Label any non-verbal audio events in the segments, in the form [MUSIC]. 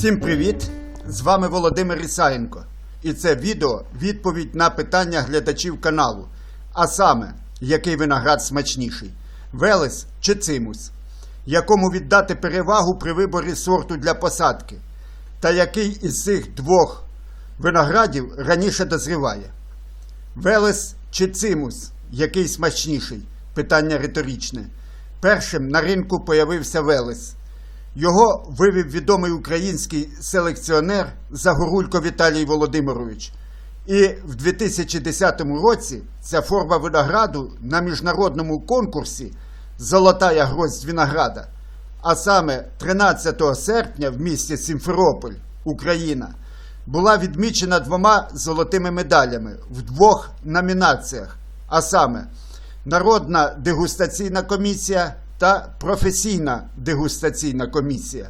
Всім привіт! З вами Володимир Ісаєнко. І це відео відповідь на питання глядачів каналу. А саме, який виноград смачніший Велес чи цимус, якому віддати перевагу при виборі сорту для посадки, та який із цих двох виноградів раніше дозріває. Велес чи цимус, який смачніший? Питання риторичне. Першим на ринку появився Велес. Його вивів відомий український селекціонер Загорулько Віталій Володимирович. І в 2010 році ця форма винограду на міжнародному конкурсі Золотая гроздь винограда, а саме 13 серпня в місті Сімферополь, Україна, була відмічена двома золотими медалями в двох номінаціях, а саме Народна дегустаційна комісія та професійна дегустаційна комісія.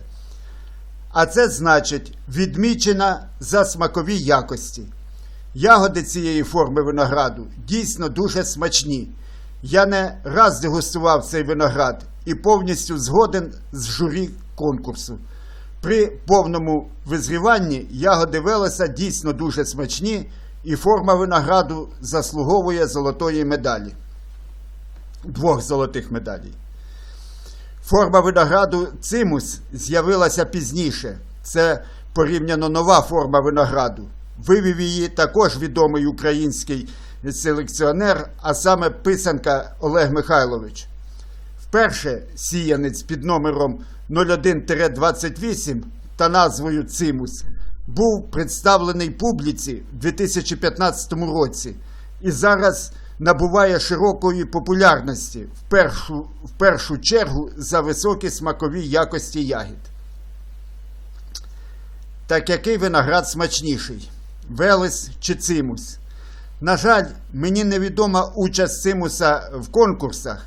А це значить відмічена за смакові якості. Ягоди цієї форми винограду дійсно дуже смачні. Я не раз дегустував цей виноград і повністю згоден з журі конкурсу. При повному визріванні ягоди Велеса дійсно дуже смачні, і форма винограду заслуговує золотої медалі. Двох золотих медалей. Форма винограду цимус з'явилася пізніше. Це порівняно нова форма винограду. Вивів її також відомий український селекціонер, а саме писанка Олег Михайлович. Вперше сіянець під номером 01-28 та назвою Цимус був представлений публіці в 2015 році і зараз набуває широкої популярності в першу, в першу чергу за високі смакові якості ягід. Так який виноград смачніший? Велес чи цимус? На жаль, мені невідома участь цимуса в конкурсах.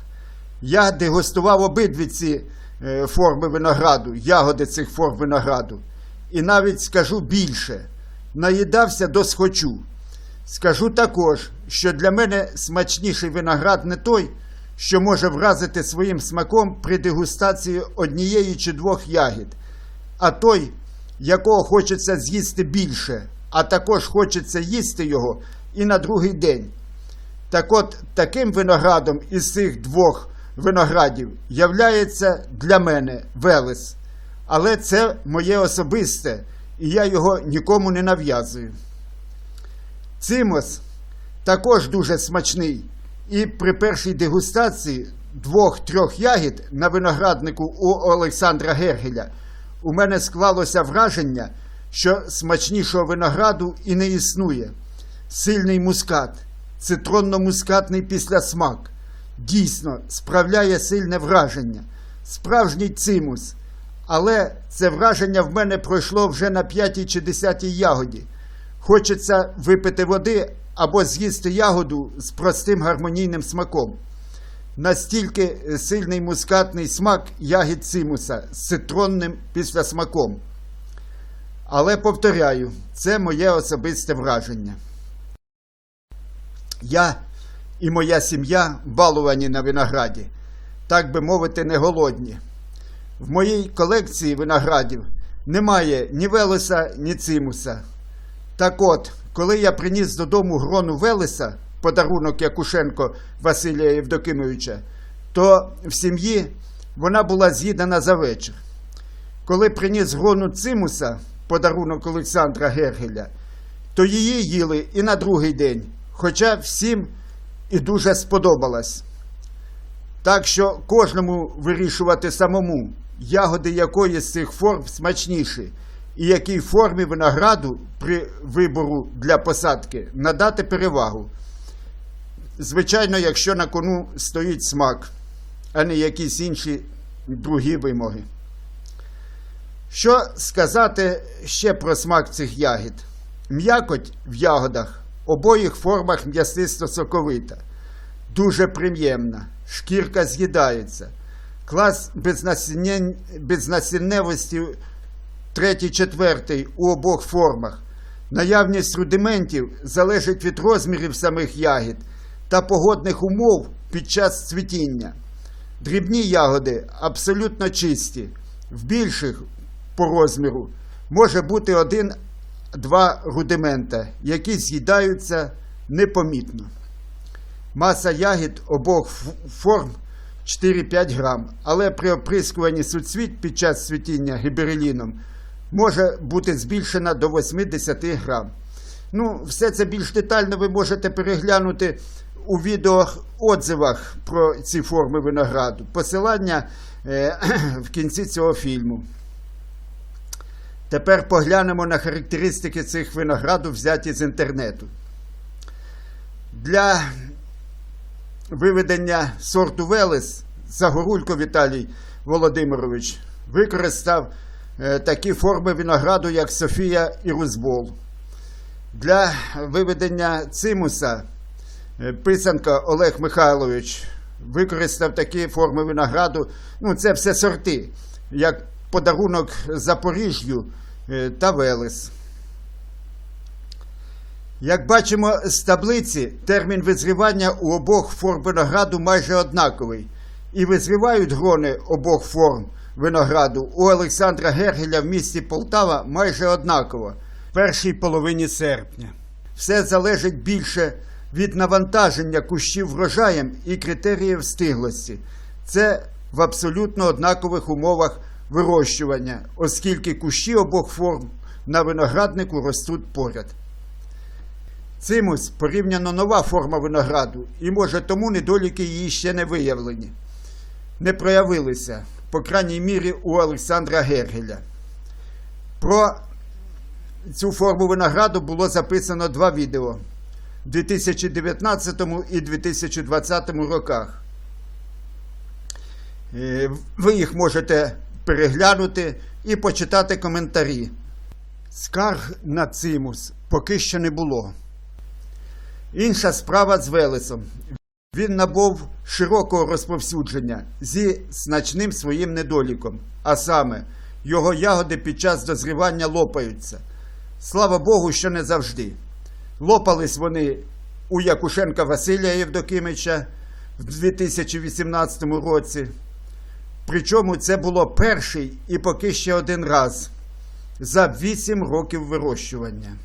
Я дегустував обидві ці е, форми винограду, ягоди цих форм винограду. І навіть скажу більше, наїдався до схочу. Скажу також, що для мене смачніший виноград не той, що може вразити своїм смаком при дегустації однієї чи двох ягід, а той, якого хочеться з'їсти більше, а також хочеться їсти його і на другий день. Так от таким виноградом із цих двох виноградів являється для мене Велес. Але це моє особисте, і я його нікому не нав'язую. Цимос також дуже смачний. І при першій дегустації двох-трьох ягід на винограднику у Олександра Гергеля у мене склалося враження, що смачнішого винограду і не існує. Сильний мускат, цитронно-мускатний післясмак. Дійсно справляє сильне враження. Справжній цимус. Але це враження в мене пройшло вже на п'ятій чи десятій ягоді. Хочеться випити води або з'їсти ягоду з простим гармонійним смаком. Настільки сильний мускатний смак ягід цимуса з цитронним післясмаком. Але повторяю, це моє особисте враження. Я і моя сім'я балувані на винограді, так би мовити, не голодні. В моїй колекції виноградів немає ні велеса, ні цимуса. Так от, коли я приніс додому грону Велеса, подарунок Якушенко Василія Євдокимовича, то в сім'ї вона була з'їдена за вечір. Коли приніс грону Цимуса, подарунок Олександра Гергеля, то її їли і на другий день, хоча всім і дуже сподобалась. Так що кожному вирішувати самому, ягоди якої з цих форм смачніші, і якій формі винограду при вибору для посадки надати перевагу. Звичайно, якщо на кону стоїть смак, а не якісь інші другі вимоги. Що сказати ще про смак цих ягід? М'якоть в ягодах обоїх формах м'ясисто соковита, дуже приємна, шкірка з'їдається, клас безнасінневості третій, четвертий у обох формах. Наявність рудиментів залежить від розмірів самих ягід та погодних умов під час цвітіння. Дрібні ягоди абсолютно чисті, в більших по розміру може бути один-два рудимента, які з'їдаються непомітно. Маса ягід обох форм 4-5 грам, але при оприскуванні суцвіт під час цвітіння гібереліном може бути збільшена до 80 грам. Ну, все це більш детально ви можете переглянути у відеоотзивах про ці форми винограду. Посилання е, [CLEARS THROAT] в кінці цього фільму. Тепер поглянемо на характеристики цих винограду, взяті з інтернету. Для виведення сорту Велес Загорулько Віталій Володимирович використав такі форми винограду, як Софія і Рузбол. Для виведення цимуса е, Писанка Олег Михайлович використав такі форми винограду. Ну, це все сорти, як подарунок Запоріжжю е, та Велес. Як бачимо з таблиці, термін визрівання у обох форм винограду майже однаковий. І визрівають грони обох форм винограду у Олександра Гергеля в місті Полтава майже однаково в першій половині серпня. Все залежить більше від навантаження кущів врожаєм і критеріїв стиглості. Це в абсолютно однакових умовах вирощування, оскільки кущі обох форм на винограднику ростуть поряд. Цимус порівняно нова форма винограду, і може тому недоліки її ще не виявлені, не проявилися, по крайній мірі у Олександра Гергеля. Про цю форму винограду було записано два відео в 2019 і 2020 роках. Е, Ви їх можете переглянути і почитати коментарі. Скарг на цимус поки що не було. Інша справа з Велесом. Він набув широкого розповсюдження зі значним своїм недоліком, а саме, його ягоди під час дозрівання лопаються. Слава Богу, що не завжди. Лопались вони у Якушенка Василія Євдокимича в 2018 році. Причому це було перший і поки ще один раз за 8 років вирощування.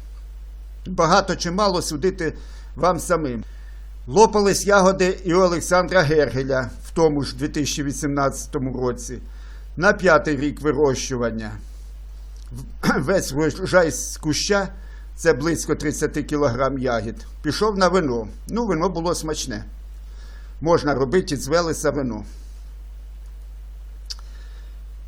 Багато чи мало судити вам самим. Лопались ягоди і у Олександра Гергеля в тому ж 2018 році, на п'ятий рік вирощування. [CLEARS THROAT] Весь врожай з куща, це близько 30 кг ягід, пішов на вино. Ну, вино було смачне. Можна робити з велеса вино.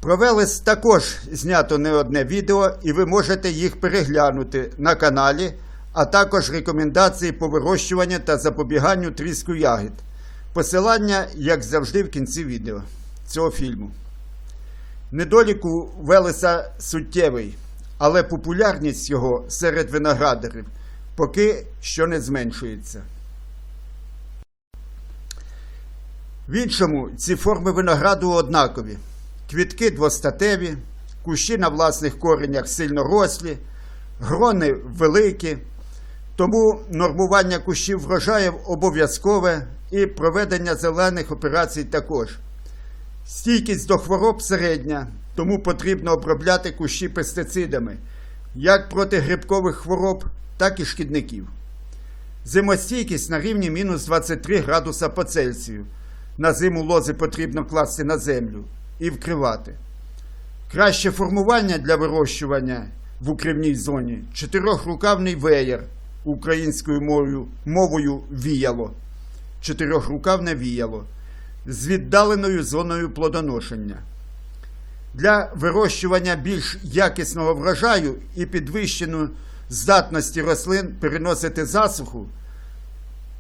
Про Велес також знято не одне відео, і ви можете їх переглянути на каналі, а також рекомендації по вирощуванню та запобіганню тріску ягід. Посилання, як завжди, в кінці відео цього фільму. Недолік у Велеса суттєвий, але популярність його серед виноградарів поки що не зменшується. В іншому ці форми винограду однакові. Квітки двостатеві, кущі на власних коренях сильно рослі, грони великі, тому нормування кущів врожаїв обов'язкове і проведення зелених операцій також. Стійкість до хвороб середня, тому потрібно обробляти кущі пестицидами, як проти грибкових хвороб, так і шкідників. Зимостійкість на рівні мінус 23 градуса по Цельсію. На зиму лози потрібно класти на землю і вкривати. Краще формування для вирощування в укривній зоні чотирьохрукавний веєр українською мовою, мовою віяло. Чотирьохрукавне віяло з віддаленою зоною плодоношення. Для вирощування більш якісного врожаю і підвищеної здатності рослин переносити засуху.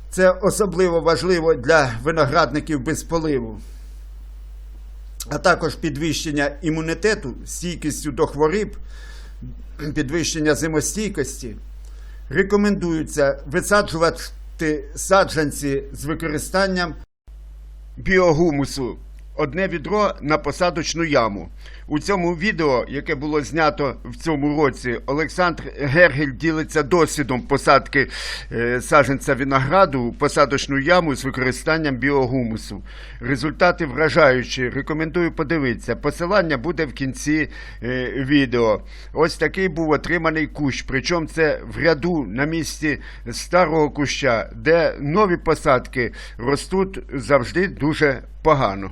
Це особливо важливо для виноградників без поливу, а також підвищення імунітету, стійкістю до хвороб, підвищення зимостійкості. Рекомендується висаджувати саджанці з використанням біогумусу одне відро на посадочну яму. У цьому відео, яке було знято в цьому році, Олександр Гергель ділиться досвідом посадки е, саджанця винограду у посадочну яму з використанням біогумусу. Результати вражаючі. Рекомендую подивитися. Посилання буде в кінці е, відео. Ось такий був отриманий кущ. Причому це в ряду на місці старого куща, де нові посадки ростуть завжди дуже погано.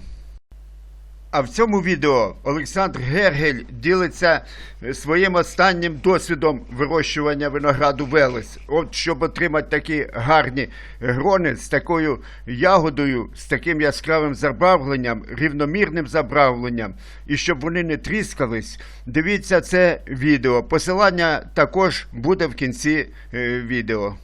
А в цьому відео Олександр Гергель ділиться е, своїм останнім досвідом вирощування винограду Велес. От щоб отримати такі гарні грони з такою ягодою, з таким яскравим забарвленням, рівномірним забарвленням, і щоб вони не тріскались, дивіться це відео. Посилання також буде в кінці е, відео.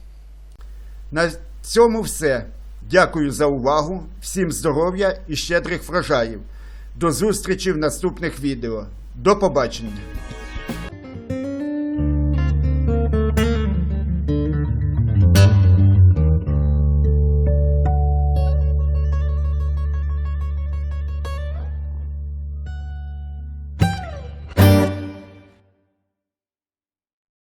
На цьому все. Дякую за увагу. Всім здоров'я і щедрих врожаїв. До зустрічі в наступних відео. До побачення!